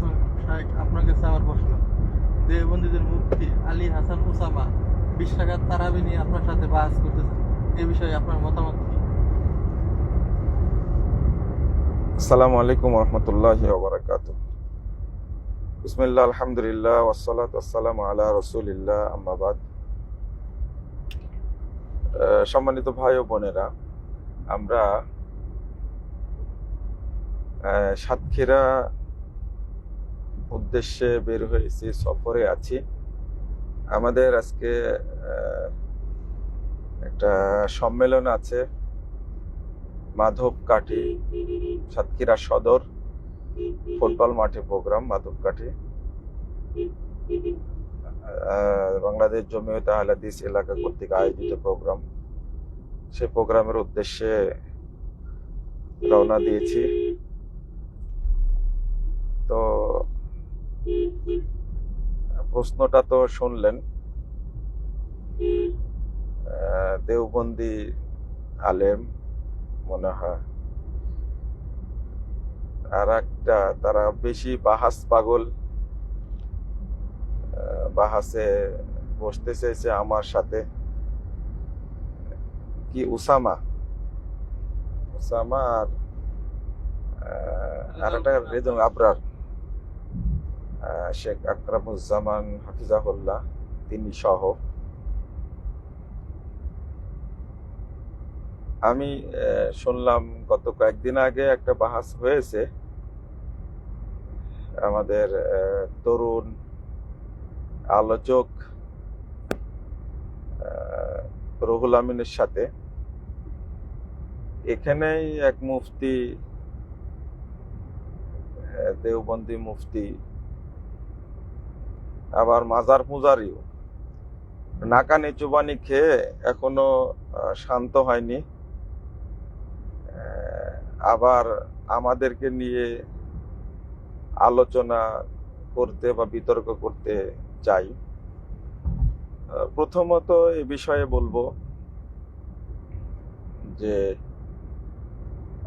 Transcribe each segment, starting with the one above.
আসসালাম শাহেক প্রশ্ন। দেবন্দীদের মুফতি আলী হাসান ওসামা তারাবি নিয়ে আপনার সাথে এই বিষয়ে আপনার মতামত কি? আসসালামু আলাইকুম রহমতুল্লাহ ওবরাকাত আলহামদুলিল্লাহ ওয়াসালাত ওয়াসালাম আলা রসুলিল্লাহ আম্মাবাদ সম্মানিত ভাই ও বোনেরা, আমরা সাতক্ষীরা উদ্দেশ্যে বের হয়েছি সফরে আছি। আমাদের আজকে একটা সম্মেলন আছে মাধব মাধবকাঠি সাতক্ষীরা সদর ফুটবল মাঠে প্রোগ্রাম মাধবকাঠি। আহ, বাংলাদেশ জমিয়ত আহলাদিস এলাকা কর্তৃক আয়োজিত প্রোগ্রাম। সে প্রোগ্রামের উদ্দেশ্যে রওনা দিয়েছি। তো প্রশ্নটা তো শুনলেন। দেওবন্দি আলেম মনে হয়। আর একটা তারা বেশি বাহাস পাগল। বাহাসে বসতে চেয়েছে আমার সাথে। কি উসামা? উসামা আর একটা রেজন আবরার। শেখ আকরামুজ্জামান হাফিজাহুল্লাহ, তিনি সহ। আমি শুনলাম গত কয়েকদিন আগে একটা বাহাস হয়েছে। আমাদের তরুণ আলোচক রহুল আমিনের সাথে। এখানেই এক মুফতি দেওবন্দি মুফতি আবার মাজার পূজারিও। নাকানি চুবানি খেয়ে এখনও শান্ত হয়নি। আবার আমাদেরকে নিয়ে আলোচনা করতে বা বিতর্ক করতে চাই। প্রথমত এ বিষয়ে বলব যে,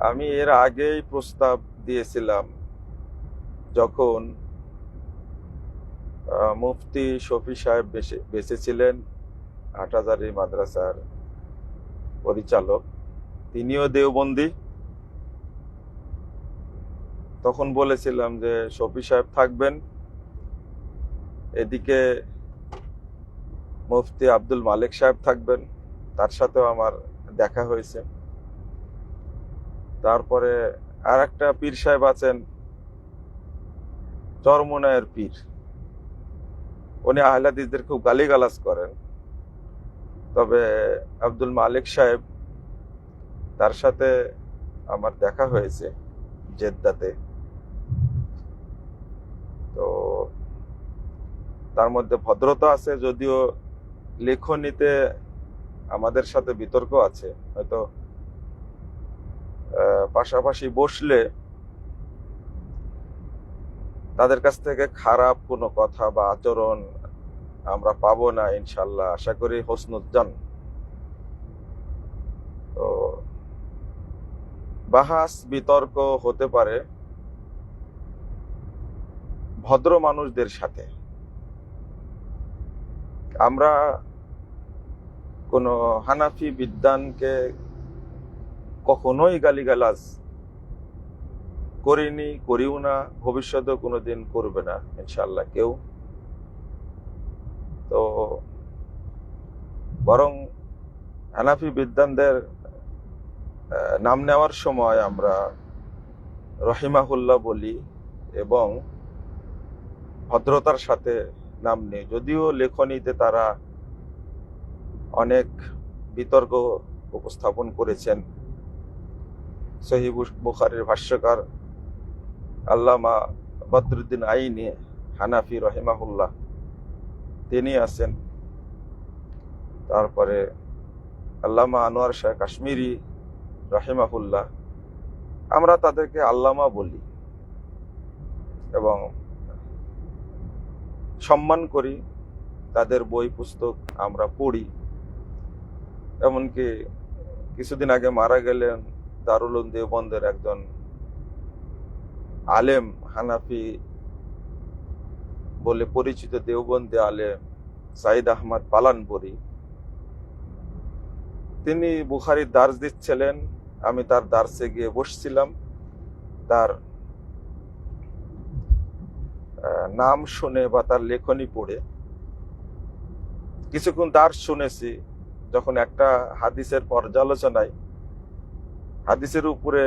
আমি এর আগেই প্রস্তাব দিয়েছিলাম যখন মুফতি শফি সাহেব বেঁচে ছিলেন হাটহাজারি মাদ্রাসার পরিচালক। তিনিও দেওবন্দি। তখন বলেছিলাম যে, শফি সাহেব থাকবেন। এদিকে মুফতি আব্দুল মালিক সাহেব থাকবেন। তার সাথেও আমার দেখা হয়েছে। তারপরে আর একটা পীর সাহেব আছেন, চরমনায়ের পীর। উনি আহলাদিসদের খুব গালিগালাজ করেন। তবে আব্দুল মালিক সাহেব তার সাথে আমার দেখা হয়েছে জেদ্দাতে। তো তার মধ্যে ভদ্রতা আছে, যদিও লেখনীতে আমাদের সাথে বিতর্ক আছে। হয়তো পাশাপাশি বসলে তাদের কাছ থেকে খারাপ কোনো কথা বা আচরণ আমরা পাবো না ইনশাল্লাহ আশা করি হোসনুজ্জান তো বাহাস বিতর্ক হতে পারে ভদ্র মানুষদের সাথে। আমরা কোনো হানাফি বিদ্যানকে কখনোই গালিগালাজ করিনি, করিও না, ভবিষ্যতেও কোনোদিন করবে না ইনশাল্লাহ কেউ তো বরং হানাফি বিদ্যানদের নাম নেওয়ার সময় আমরা রহিমাহুল্লাহ বলি এবং ভদ্রতার সাথে নাম নেই। যদিও লেখনীতে তারা অনেক বিতর্ক উপস্থাপন করেছেন। সহি বুখারের ভাষ্যকার আল্লামা বদরুদ্দিন আইনি হানাফি রহিমাহুল্লাহ। তিনি আছেন। তারপরে আল্লামা আনোয়ার শাহ কাশ্মীরি রহিমাহুল্লাহ। আমরা তাদেরকে আল্লামা বলি এবং সম্মান করি, তাদের বই পুস্তক আমরা পড়ি। এমনকি কিছুদিন আগে মারা গেলেন দারুল দেওবন্দের একজন আলেম, হানাফি বলে পরিচিত দেওবন্দে আলে সাইদ আহমদ পালানপুরি। তিনি বুখারির দার্স দিচ্ছিলেন, আমি তার দার্সে গিয়ে বসছিলাম। তার নাম শুনে বা তার লেখনী পড়ে। কিছুক্ষণ দার্স শুনেছি, যখন একটা হাদিসের পর্যালোচনায়, হাদিসের উপরে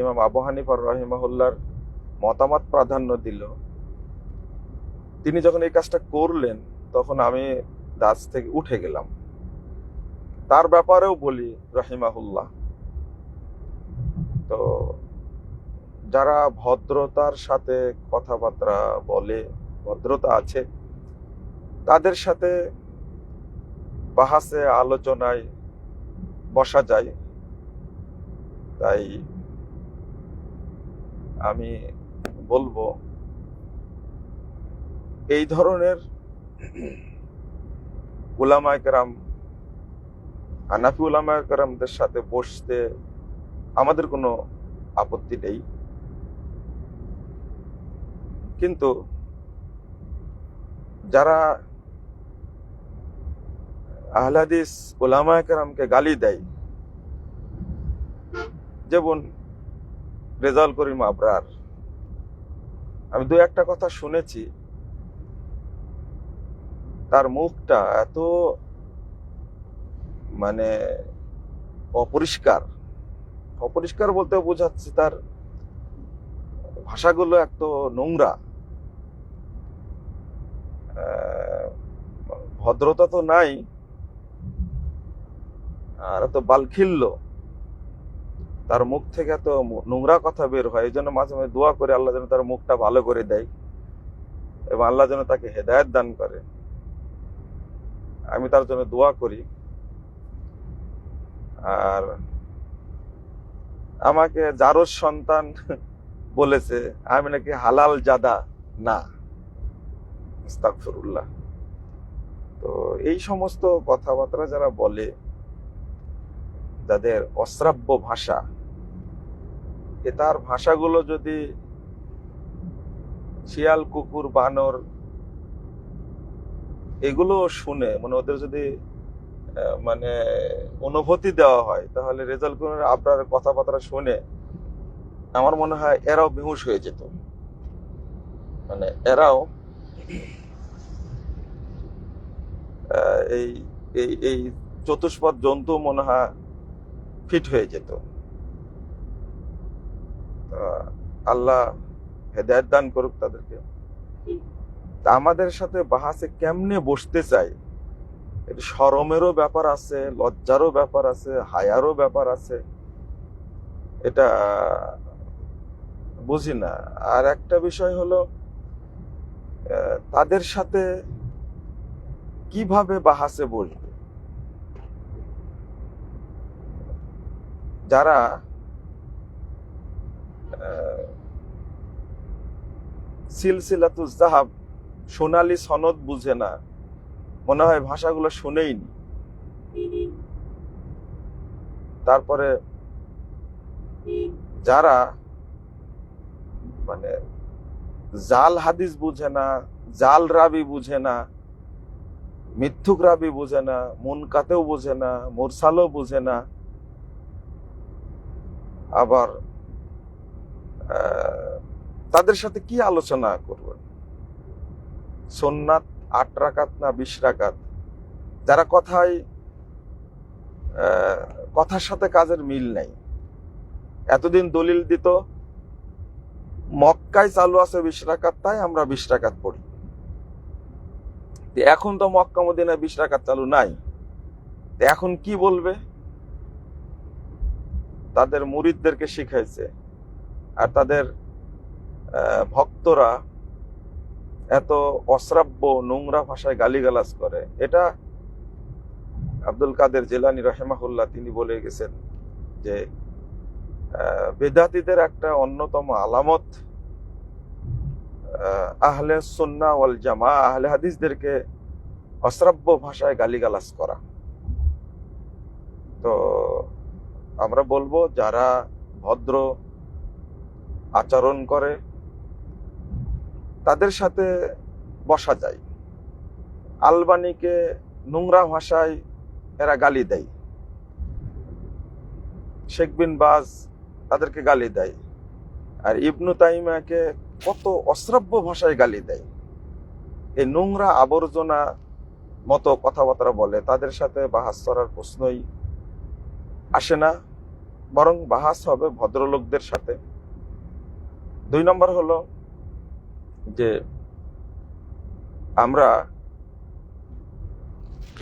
ইমাম আবু হানিফার রহিমাহুল্লার মতামত প্রাধান্য দিল। তিনি যখন এই কাজটা করলেন তখন আমি দাস থেকে উঠে গেলাম। তার ব্যাপারেও বলি, রহিমাহুল্লাহ। তো যারা ভদ্রতার সাথে কথাবার্তা বলে, ভদ্রতা আছে, তাদের সাথে বাহাসে আলোচনায় বসা যায়। তাই আমি বলব, এই ধরনের উলামায় কেরাম, হানাফি উলামায় কেরামদের সাথে বসতে আমাদের কোনো আপত্তি নেই। কিন্তু যারা আহলাদিস ওলামায় কেরামকে গালি দেয়, যেমন রেজাল করিম আবরার, আমি দু একটা কথা শুনেছি। তার মুখটা এত মানে অপরিষ্কার। অপরিষ্কার বলতে বোঝাচ্ছি তার ভাষাগুলো এত নোংরা। ভদ্রতা তো নাই, আর এত বালখিল্য। তার মুখ থেকে এত নোংরা কথা বের হয় এই জন্য মাঝে মাঝে দোয়া করে আল্লাহ যেন তার মুখটা ভালো করে দেয় এবং আল্লাহ যেন তাকে হেদায়ত দান করে। আমি তার জন্য দোয়া করি। আর আমাকে জারোর সন্তান বলেছে, আমি নাকি হালাল জাদা না। আস্তাগফিরুল্লাহ। তো এই সমস্ত কথাবার্তা যারা বলে, যাদের অশ্রাব্য ভাষা, এ তার ভাষাগুলো যদি শিয়াল, কুকুর, বানর এগুলো শুনে মানে ওদের যদি মানে অনুভূতি দেওয়া হয়, তাহলে রেজাল্ট কোনের আপনার কথাবার্তা শুনে আমার মনে হয় এরাও বেহুশ হয়ে যেত। মানে এরাও এই এই এই চতুষ্পদ জন্তু মনে হয় ফিট হয়ে যেত। আল্লাহ হেদায়ত দান করুক তাদেরকে। তা আমাদের সাথে বাহাসে কেমনে বসতে চাই এটা শরমেরও ব্যাপার আছে লজ্জারও ব্যাপার আছে হায়ারও ব্যাপার আছে। এটা বুঝি না। আর একটা বিষয় হলো তাদের সাথে কীভাবে বাহাসে বসবে? যারা আহ, সিলসিলাতুজ জাহাব সোনালী সনদ বুঝে না। মনে হয় ভাষাগুলো শুনেইনি তারপরে যারা মানে জাল হাদিস বুঝে না, জাল রাবি বুঝে না, মিথ্যুক রাবি বুঝে না, মুনকাতেও বুঝে না, মুরসালও বুঝে না, আবার তাদের সাথে কি আলোচনা করবেন? সোননাথ, আট রাকাত না বিশ রাকাত? যারা কথায় কথার সাথে কাজের মিল নেই। এতদিন দলিল দিত, মক্কায় চালু আছে বিশ রাকাত, তাই আমরা বিশ রাকাত পড়ি। এখন তো মক্কা, মদিনায় বিশ রাকাত চালু নাই। এখন কি বলবে? তাদের মুরিদদেরকে শিখাইছে। আর তাদের ভক্তরা এত অশ্রাব্য নোংরা ভাষায় গালিগালাজ করে। এটা আব্দুল কাদের জেলানি রহেমাহুল্লাহ তিনি বলে গেছেন যে বেদাতীদের একটা অন্যতম আলামত আহলে সুন্না ওয়াল জামা, আহলে হাদিসদেরকে অশ্রাব্য ভাষায় গালিগালাজ করা। তো আমরা বলব, যারা ভদ্র আচরণ করে তাদের সাথে বসা যায়। আলবানিকে নোংরা ভাষায় এরা গালি দেয়। শেখ বিন বাজ তাদেরকে গালি দেয়। আর ইবনু তাইমাকে কত অশ্রাব্য ভাষায় গালি দেয়। এই নোংরা আবর্জনা মতো কথাবার্তা বলে, তাদের সাথে বাহাস করার প্রশ্নই আসে না, বরং বাহাস হবে ভদ্রলোকদের সাথে। দুই নম্বর হলো আমরা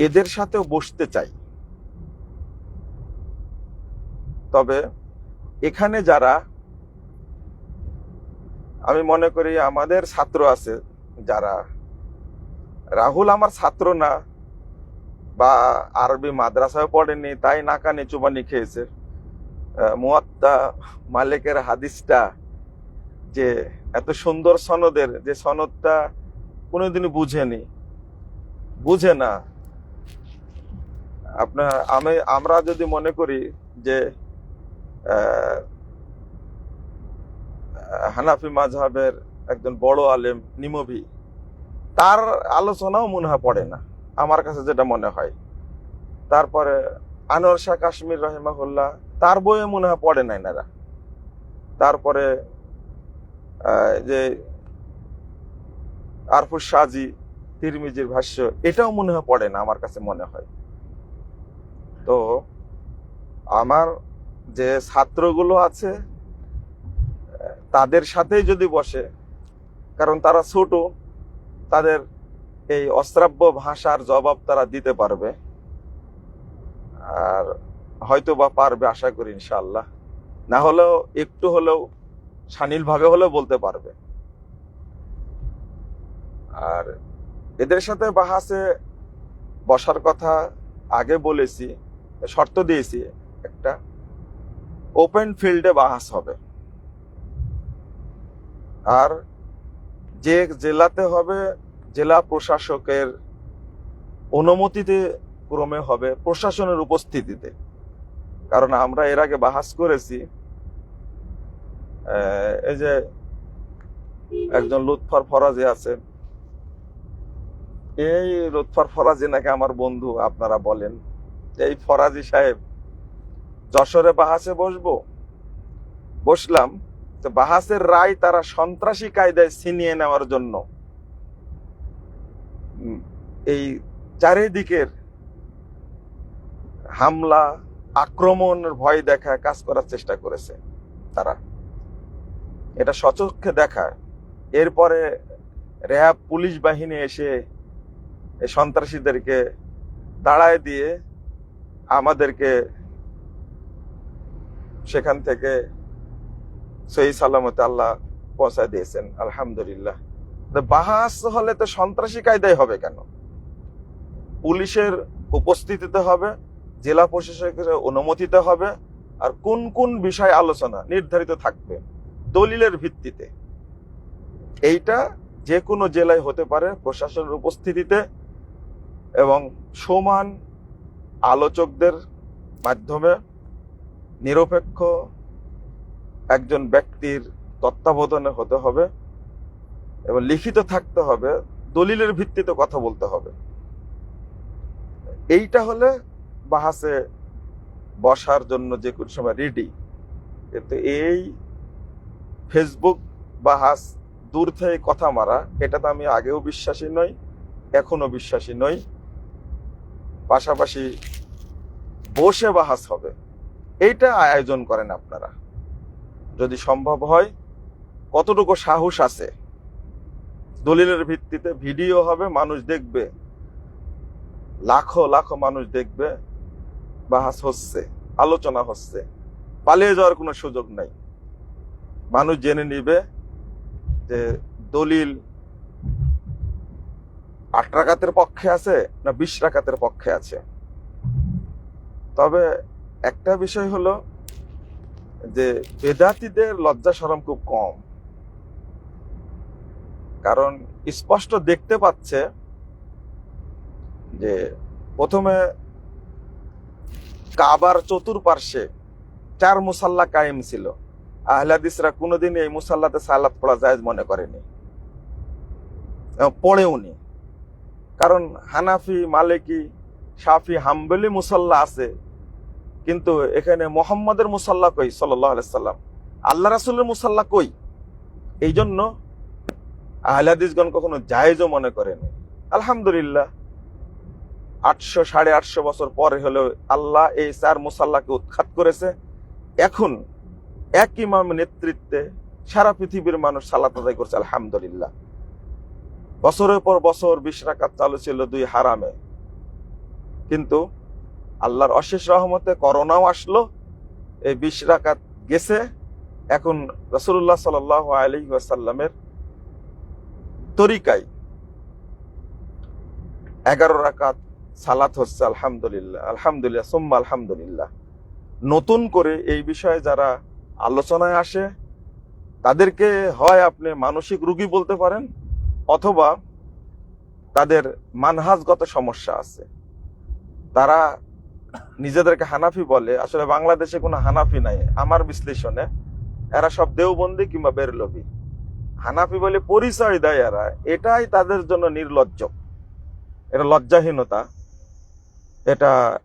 এদের সাথেও বসতে চাই। তবে এখানে যারা, আমি মনে করি আমাদের ছাত্র আছে যারা, রাহুল আমার ছাত্র না, বা আরবি মাদ্রাসায় পড়েনি, তাই নাকানি চুবানি খেয়েছে। মুয়াত্তা মালিকের হাদিসটা যে এত সুন্দর সনদের যে সনদটা কোনোদিনই বুঝেনি। বুঝে না। আপনার, আমি, আমরা যদি মনে করি যে হানাফি মাঝহাবের একজন বড় আলেম নিমভি তার আলোচনাও মনে হয় পড়ে না, আমার কাছে যেটা মনে হয়। তারপরে আনোয়ার শাহ কাশ্মীর রহিমাহুল্লাহ, তার বইয়ে মনে হয় পড়ে নাই নারা তারপরে যে আরফুস সাজি, তিরমিজির ভাষ্য, এটাও মনে হয় পড়ে না, আমার কাছে মনে হয়। তো আমার যে ছাত্রগুলো আছে, তাদের সাথেই যদি বসে, কারণ তারা ছোট, তাদের এই অশ্রাব্য ভাষার জবাব তারা দিতে পারবে, আর হয়তো বা পারবে, আশা করি, ইনশাআল্লাহ। না হলেও, একটু হলেও শানিল ভাবে হলেও বলতে পারবে। আর এদের সাথে বাহাসে বসার কথা আগে বলেছি, শর্ত দিয়েছি, একটা ওপেন ফিল্ডে বাহাস হবে। আর যে জেলাতে হবে, জেলা প্রশাসকের অনুমতিতে ক্রমে হবে প্রশাসনের উপস্থিতিতে। কারণ আমরা এর আগে বাহাস করেছি এই যে একজন লুৎফর ফরাজি আছে এই লুৎফর ফরাজি নাকি আমার বন্ধু, আপনারা বলেন। এই ফরাজি সাহেব, যশোরে বাহাসে বসবো? বসলাম, তো বাহাসের রায় তারা সন্ত্রাসী কায়দায় ছিনিয়ে নেওয়ার জন্য। এই চারিদিকের হামলা, আক্রমণের ভয় দেখা কাজ করার চেষ্টা করেছে তারা। এটা সচক্ষে দেখায় এরপরে র্যাব পুলিশ বাহিনী এসে সন্ত্রাসীদেরকে দাঁড়ায় দিয়ে আমাদেরকে সেখান থেকে সেই সালামতে আল্লাহ পৌঁছায় দিয়েছেন। আলহামদুলিল্লাহ। বাহাস হলে তো সন্ত্রাসী কায়দায় হবে কেন? পুলিশের উপস্থিতিতে হবে, জেলা প্রশাসকের অনুমতিতে হবে, আর কোন কোন বিষয় আলোচনা নির্ধারিত থাকবে? দলিলের ভিত্তিতে। এইটা যে কোনো জেলায় হতে পারে, প্রশাসনের উপস্থিতিতে এবং সমান আলোচকদের মাধ্যমে নিরপেক্ষ একজন ব্যক্তির তত্ত্বাবধানে হতে হবে এবং লিখিত থাকতে হবে, দলিলের ভিত্তিতে কথা বলতে হবে। এইটা হলে বাহাসে বসার জন্য যে কোনো সময় রেডি কিন্তু এই ফেসবুক বাহাস দূর থেকে কথা মারা, এটা তো আমি আগেও বিশ্বাসী নই এখনও বিশ্বাসী নই। পাশাপাশি বসে বাহাস হবে, এইটা আয়োজন করেন আপনারা। যদি সম্ভব হয়, কতটুকু সাহস আছে? দলিলের ভিত্তিতে ভিডিও হবে, মানুষ দেখবে। লাখো লাখো মানুষ দেখবে বাহাস হচ্ছে, আলোচনা হচ্ছে, পালিয়ে যাওয়ার কোনো সুযোগ নাই। মানুষ জেনে নিবে যে দলিল আট রাকাতের পক্ষে আছে না বিশ রাকাতের পক্ষে আছে? তবে একটা বিষয় হলো যে বেদাতিদের লজ্জা সরম খুব কম। কারণ স্পষ্ট দেখতে পাচ্ছে যে প্রথমে কাবার চতুর্পার্শ্বে চার মুসাল্লা কায়েম ছিল। আহলাদিসরা কোনোদিন এই মুসাল্লাতে সালাত পড়া জায়েজ মনে করেনি। এবং পড়েওনি। কারণ হানাফি, মালিকি সাফি হাম্বলি মুসাল্লা আছে, কিন্তু এখানে মোহাম্মদের মুসাল্লা কই সাল্লাম? আল্লাহ রাসুলের মুসাল্লা কই? এই জন্য আহলাদিসগণ কখনো জায়েজও মনে করেনি। আলহামদুলিল্লাহ, আটশো সাড়ে আটশো বছর পরে হলেও আল্লাহ এই চার মুসাল্লাকে উৎখাত করেছে। এখন এক ইমাম নেতৃত্বে সারা পৃথিবীর মানুষ সালাত আদায় করছে, আলহামদুলিল্লাহ। বছরের পর বছর বিশ রাকাত চালু ছিল দুই হারামে। কিন্তু আল্লাহর অশেষ রহমতে করোনাও আসলো, এই বিশ গেছে। এখন রসুল্লাহ সাল আলী ওয়াসাল্লামের তরিকায় এগারো রাকাত সালাত হচ্ছে, আলহামদুলিল্লাহ আলহামদুলিল্লাহ, সুম্মা আলহামদুলিল্লাহ। নতুন করে এই বিষয়ে যারা আলোচনায় আসে, তাদেরকে হয় আপনি মানসিক রুগী বলতে পারেন, অথবা তাদের মানহাজগত সমস্যা আছে। তারা নিজেদেরকে হানাফি বলে, আসলে বাংলাদেশে কোনো হানাফি নাই, আমার বিশ্লেষণে। এরা সব দেওবন্দি কিংবা বেরলভি। হানাফি বলে পরিচয় দেয় এরা, এটাই তাদের জন্য নির্লজ্জ। এটা লজ্জাহীনতা। এটা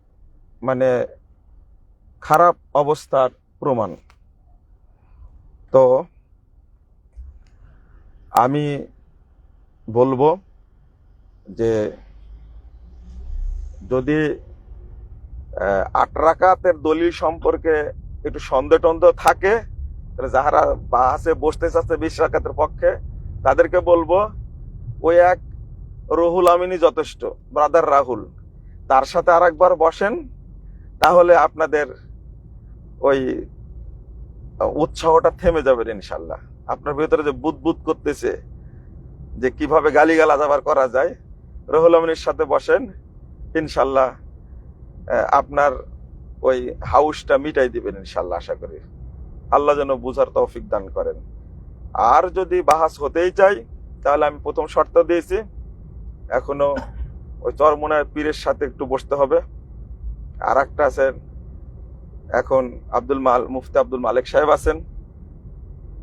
মানে খারাপ অবস্থার প্রমাণ। তো আমি বলব যে যদি আহ, আট রাকাতের দলিল সম্পর্কে একটু সন্দেহ টন্দেহ থাকে তাহলে যাহারা বাসে বসতে চাচ্ছে বিশ রাকাতের পক্ষে তাদেরকে বলব ওই এক রহুল আমিনী যথেষ্ট ব্রাদার রাহুল। তার সাথে আর একবার বসেন তাহলে আপনাদের ওই উৎসাহটা থেমে যাবে ইনশাল্লাহ আপনার ভেতরে যে বুদবুদ করতেছে, যে কীভাবে গালিগালাজ আবার করা যায়, রহুল আমিনীর সাথে বসেন ইনশাল্লাহ আপনার ওই হাউসটা মিটাই দিবেন ইনশাল্লাহ আশা করি। আল্লাহ যেন বুঝার তৌফিক দান করেন। আর যদি বাহাস হতেই চাই, তাহলে আমি প্রথম শর্ত দিয়েছি, এখনও ওই চরমোনার পীরের সাথে একটু বসতে হবে। আর একটা আছেন এখন আব্দুল মাল, মুফতি আব্দুল মালিক সাহেব আছেন।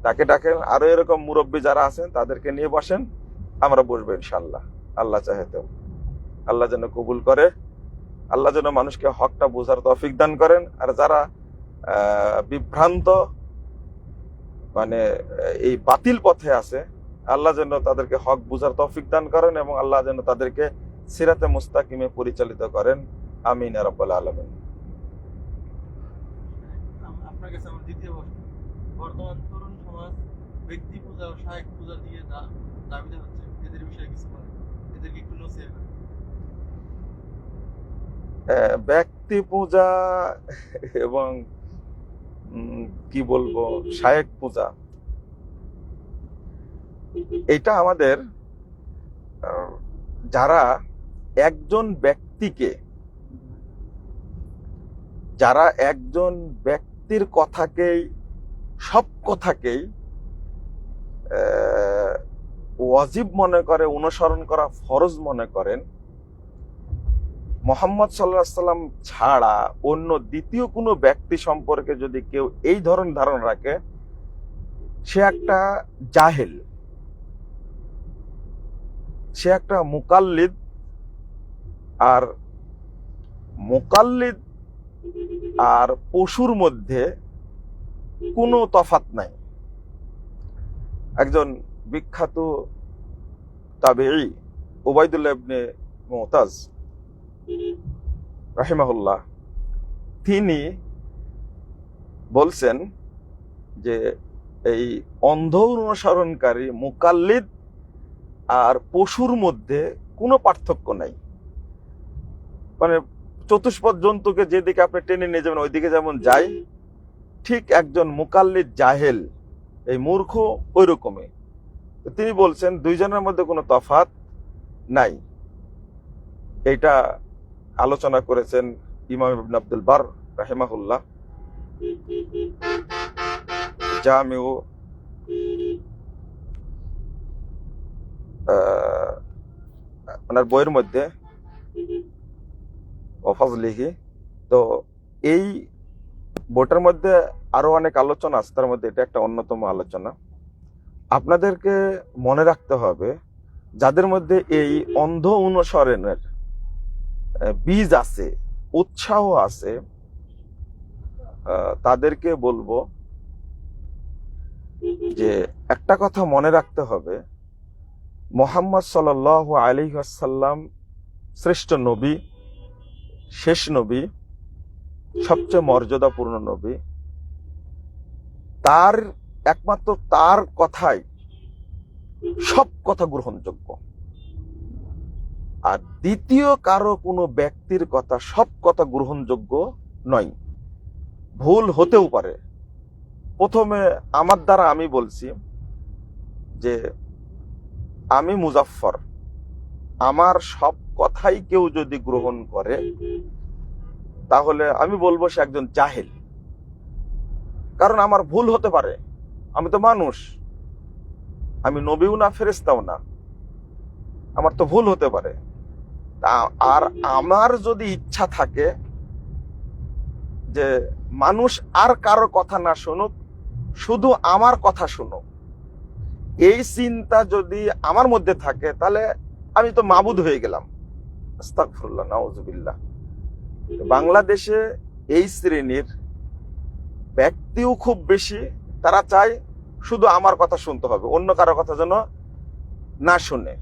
তাকে ডাকেন। আরও এরকম মুরব্বী যারা আছেন, তাদেরকে নিয়ে বসেন। আমরা বসবো ইনশাল্লাহ আল্লাহ চাহেতেও আল্লাহ যেন কবুল করে। আল্লাহ যেন মানুষকে হকটা বোঝার তৌফিক দান করেন। আর যারা বিভ্রান্ত মানে এই বাতিল পথে আছে, আল্লাহ যেন তাদেরকে হক বুঝার তৌফিক দান করেন এবং আল্লাহ যেন তাদেরকে সিরাতে মুস্তাকিমে পরিচালিত করেন। আমিন রাব্বাল আলামিন আম- আপনার কাছে আমার দ্বিতীয় প্রশ্ন বর্তমান তরুণ সমাজ ব্যক্তি পূজা ও শায়েক পূজা দিয়ে দা- দাবিতে হচ্ছে এদের বিষয়ে কিছু বলেন এদেরকে একটু করেন। আহ, ব্যক্তি পূজা এবং কি বলব শায়েক পূজা এটা আমাদের যারা একজন ব্যক্তিকে যারা একজন ব্যক্তির কথাকেই সব কথাকেই ওয়াজিব মনে করে, অনুসরণ করা ফরজ মনে করেন। মোহাম্মদ সাল্লাহ সাল্লাম ছাড়া অন্য দ্বিতীয় কোনো ব্যক্তি সম্পর্কে যদি কেউ এই ধরন ধারণা রাখে, সে একটা জাহেল। সে একটা মুকাল্লিদ। আর মুকাল্লিদ আর পশুর মধ্যে কোনো তফাত নাই। একজন বিখ্যাত ইবনে মুতাজ রাহিমাহুল্লাহ, তিনি বলছেন যে এই অন্ধ অনুসরণকারী, মুকাল্লিদ আর পশুর মধ্যে কোনো পার্থক্য নাই। মানে চতুষ্পদ জন্তুকে যেদিকে আপনি টেনে নিয়ে যাবেন, ওইদিকে যেমন যায় ঠিক একজন মুকাল্লিদ জাহেল, এই মূর্খ ওই রকমই তিনি বলছেন, দুইজনের মধ্যে কোনো তফাত নাই। এটা আলোচনা করেছেন ইমাম আব্দুল বার রাহিমাহুল্লাহ। জামিউ ওনার বইয়ের মধ্যে অফাজ ওফাজলিহি তো এই বইটার মধ্যে আরও অনেক আলোচনা আছে, তার মধ্যে এটা একটা অন্যতম আলোচনা। আপনাদেরকে মনে রাখতে হবে, যাদের মধ্যে এই অন্ধ অনুসরণের বীজ আছে, উৎসাহ আছে তাদেরকে বলব যে একটা কথা মনে রাখতে হবে, মোহাম্মদ সাল আলী আসাল্লাম শ্রেষ্ঠ নবী, শেষ নবী সবচেয়ে মর্যাদাপূর্ণ নবী, তার একমাত্র তার কথাই সব কথা গ্রহণযোগ্য। আর দ্বিতীয় কারও কোনো ব্যক্তির কথা সব কথা গ্রহণযোগ্য নয়। ভুল হতেও পারে। প্রথমে আমার দ্বারা আমি বলছি যে আমি মুজাফফর। আমার সব কথাই কেউ যদি গ্রহণ করে তাহলে আমি বলব সে একজন জাহেল। কারণ আমার ভুল হতে পারে। আমি তো মানুষ। আমি নবীও না ফেরেস্তাও না। আমার তো ভুল হতে পারে। আর আমার যদি ইচ্ছা থাকে যে মানুষ আর কারও কথা না শুনুক, শুধু আমার কথা শুনুক, এই চিন্তা যদি আমার মধ্যে থাকে, তাহলে আমি তো মাবুদ হয়ে গেলাম। আস্তাগফিরুল্লাহ, নাউজুবিল্লাহ। বাংলাদেশে এই শ্রেণির ব্যক্তিও খুব বেশি, তারা চায় শুধু আমার কথা শুনতে হবে, অন্য কারও কথা যেন না শুনে।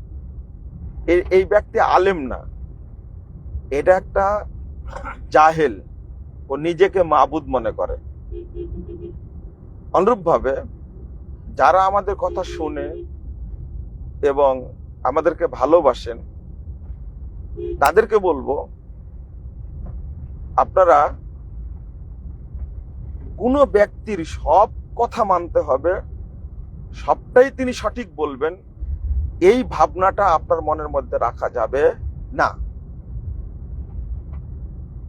এই- ব্যক্তি আলেম না। এটা একটা জাহেল। ও নিজেকে মাবুদ মনে করে। অনুরূপভাবে যারা আমাদের কথা শুনে এবং আমাদেরকে ভালোবাসেন, তাদেরকে বলব আপনারা কোনো ব্যক্তির সব কথা মানতে হবে, সবটাই তিনি সঠিক বলবেন, এই ভাবনাটা আপনার মনের মধ্যে রাখা যাবে না।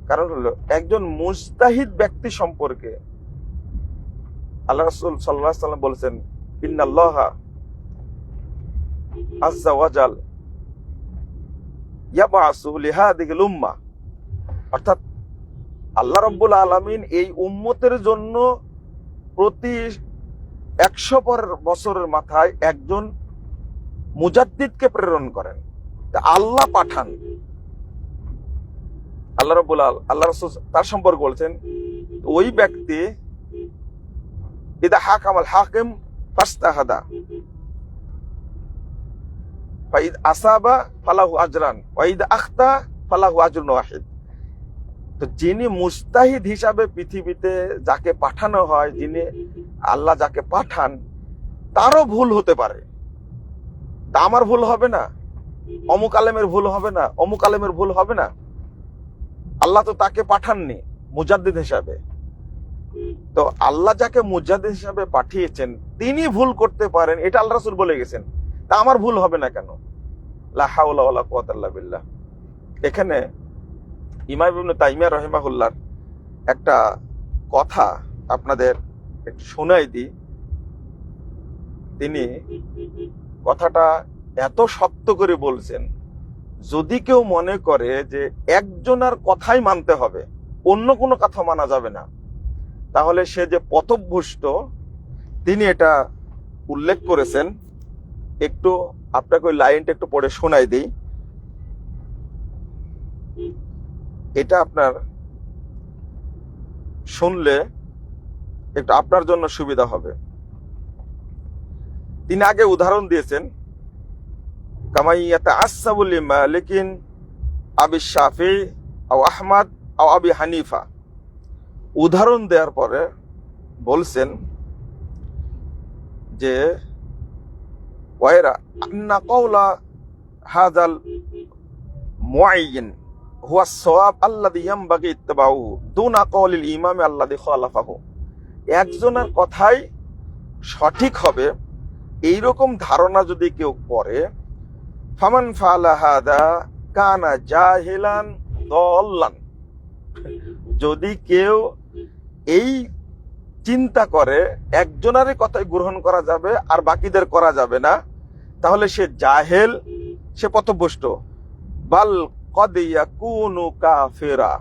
কারণ হলো, একজন মুস্তাহিদ ব্যক্তি সম্পর্কে আল্লাহ রসুল সাল্লাহ সাল্লাম বলেছেন, ইন্নাল্লাহ আজ্জা ওয়াজাল ইয়াবাসু লিহাদিহিল উম্মা। অর্থাৎ আল্লাহ রব্বুল আলামিন এই উম্মতের জন্য প্রতি একশো পর বছরের মাথায় একজন মুজাদ্দিদকে প্রেরণ করেন। আল্লাহ পাঠান। আল্লাহ রব্বুল আল আল্লাহ রসুল তার সম্পর্কে বলছেন, ওই ব্যক্তি, ইদা আল হাকিম ফাস্তাহাদা। ফাইদ আসাবা ফালাহু আজরান ওয়াইদ আখতা ফালাহু আজরুন ওয়াহিদ। তো যিনি মুস্তাহিদ হিসাবে পৃথিবীতে যাকে পাঠানো হয়, যিনি আল্লাহ যাকে পাঠান, তারও ভুল হতে পারে। তা আমার ভুল হবে না। অমুক আলেমের ভুল হবে না। অমুক আলেমের ভুল হবে না। আল্লাহ তো তাকে পাঠাননি, মুজাদ্দিদ হিসাবে। তো আল্লাহ যাকে মুজাদ্দিদ হিসাবে পাঠিয়েছেন, তিনি ভুল করতে পারেন, এটা আল্লাহ রাসূল বলে গেছেন। তা আমার ভুল হবে না কেন? লা হাওলা ওয়ালা বিল্লাহ। এখানে ইমাম ইবনে তাইমিয়া রহিমাহুল্লাহর একটা কথা আপনাদের একটু শোনাই দিই। তিনি কথাটা এত শক্ত করে বলছেন, যদি কেউ মনে করে যে একজনের কথাই মানতে হবে, অন্য কোনো কথা মানা যাবে না, তাহলে সে যে পথভ্রষ্ট, তিনি এটা উল্লেখ করেছেন। একটু আপনাকে ওই লাইনটা একটু পড়ে শোনাই দিই। এটা আপনার শুনলে একটু আপনার জন্য সুবিধা হবে। তিনি আগে উদাহরণ দিয়েছেন, কামাইয়াতা আসাবুল মালিকিন আবি শাফি আও আহমদ আও আবি হানিফা। উদাহরণ দেওয়ার পরে বলছেন যে, ওয়াইরা আন্না কওলা হাদাল মুআইয়িন। হুয়া সওয়াব আল্লাযী ইয়ানবাগি ইত্তিবাউহু দুনা কওলিল ইমাম আল্লাযী খালাফাহু। একজনের কথাই সঠিক হবে, এইরকম ধারণা যদি কেউ করে, ফামান ফালা হাদা কানা জাহিলান দল্লান। যদি কেউ এই চিন্তা করে, একজনারই কথাই গ্রহণ করা যাবে আর বাকিদের করা যাবে না, তাহলে সে জাহেল, সে পথভ্রষ্ট। বাল কদিয়া কুনু কাফেরা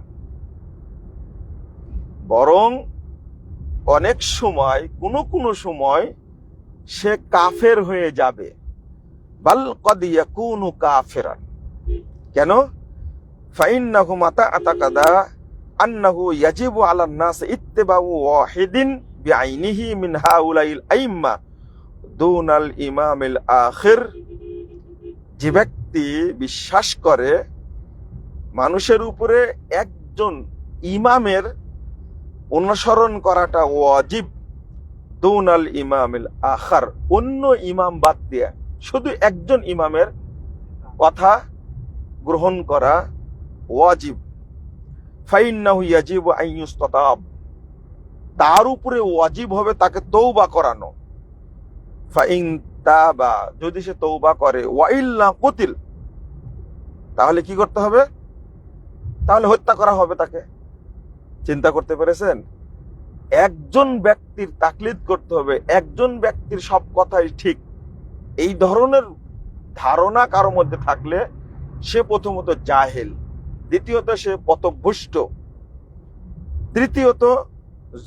বরং অনেক সময়, কোনো কোনো সময় সে কাফের হয়ে যাবে। বাল কদ ইয়াকুনু কাফিরান। কেন? ফাইন্নাহু মাতা আতাকাদা আন্নাহু ইয়াজিবু আলান নাস ইত্তিবাউ ওয়াহিদিন বিআইনিহি মিন হাউলাইল আইম্মা দুনাল ইমামিল আখির। যে ব্যক্তি বিশ্বাস করে মানুষের উপরে একজন ইমামের অনুসরণ করাটা ওয়াজিব। দুনাল ইমামিল আখার, অন্য ইমাম বাদ দিয়ে শুধু একজন ইমামের কথা গ্রহণ করা ওয়াজিব। ফাইন্নাহু ইয়াজিবু তার উপরে ওয়াজিব হবে তাকে তৌবা করানো। ফাইন তাবা, যদি সে তৌবা করে ওয়াইল্লা কতিল, তাহলে কি করতে হবে? তাহলে হত্যা করা হবে তাকে। চিন্তা করতে পেরেছেন? একজন ব্যক্তির তাকলিদ করতে হবে, একজন ব্যক্তির সব কথাই ঠিক। এই ধরনের ধারণা কারও মধ্যে থাকলে সে প্রথমত জাহেল, দ্বিতীয়ত সে পথভ্রষ্ট, তৃতীয়ত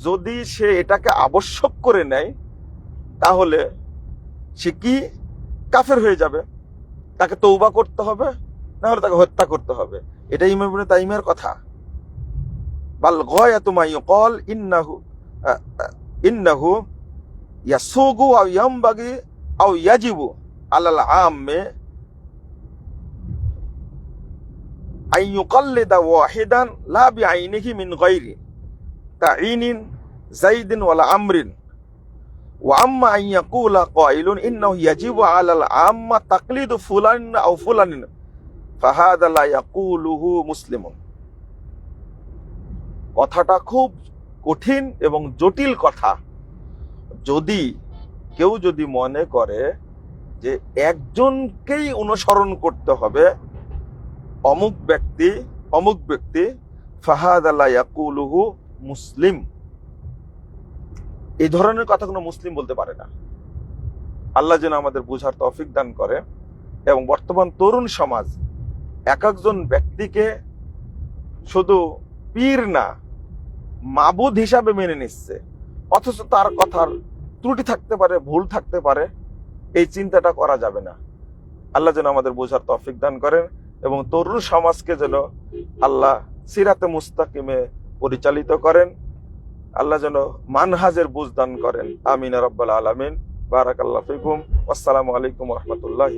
যদি সে এটাকে আবশ্যক করে নেয়, তাহলে সে কি কাফের হয়ে যাবে? তাকে তৌবা করতে হবে না হলে তাকে হত্যা করতে হবে। এটা ইমাম ইবনে তাইমিয়ার কথা বাল গয়াতু মা ইউকাল ইন্নাহু আহ, আহ, ইন্নাহু ইয়াসুগু আও ইয়ামবাগি আও ইয়াজিবু আলাল আম্মে আন ইউকাল্লিদা ওয়াহিদান লা বিআইনিহি মিন গায়রি তাঈনিন যাইদিন ওয়ালা আমরিন وأما أن يقول قائل إنه يجب على العامة تقليد فلان أو فلان ফাহাদ কথাটা খুব কঠিন এবং জটিল কথা। যদি কেউ যদি মনে করে যে একজনকেই অনুসরণ করতে হবে, অমুক ব্যক্তি অমুক ব্যক্তি, ফাহাদ আল্লাহ মুসলিম। এই ধরনের কথা কোনো মুসলিম বলতে পারে না। আল্লাহ যেন আমাদের বুঝার তফিক দান করে এবং বর্তমান তরুণ সমাজ এক একজন ব্যক্তিকে শুধু পীর না, মাবুদ হিসাবে মেনে নিচ্ছে। অথচ তার কথার ত্রুটি থাকতে পারে, ভুল থাকতে পারে, এই চিন্তাটা করা যাবে না। আল্লাহ যেন আমাদের বোঝার তৌফিক দান করেন এবং তরুণ সমাজকে যেন আল্লাহ সিরাতে মুস্তাকিমে পরিচালিত করেন। আল্লাহ যেন মানহাজের বুঝ দান করেন। আমিন রব্বাল আলমিন। বারাকাল্লাহ ফিকুম। আসসালামু আলাইকুম রহমতুল্লাহি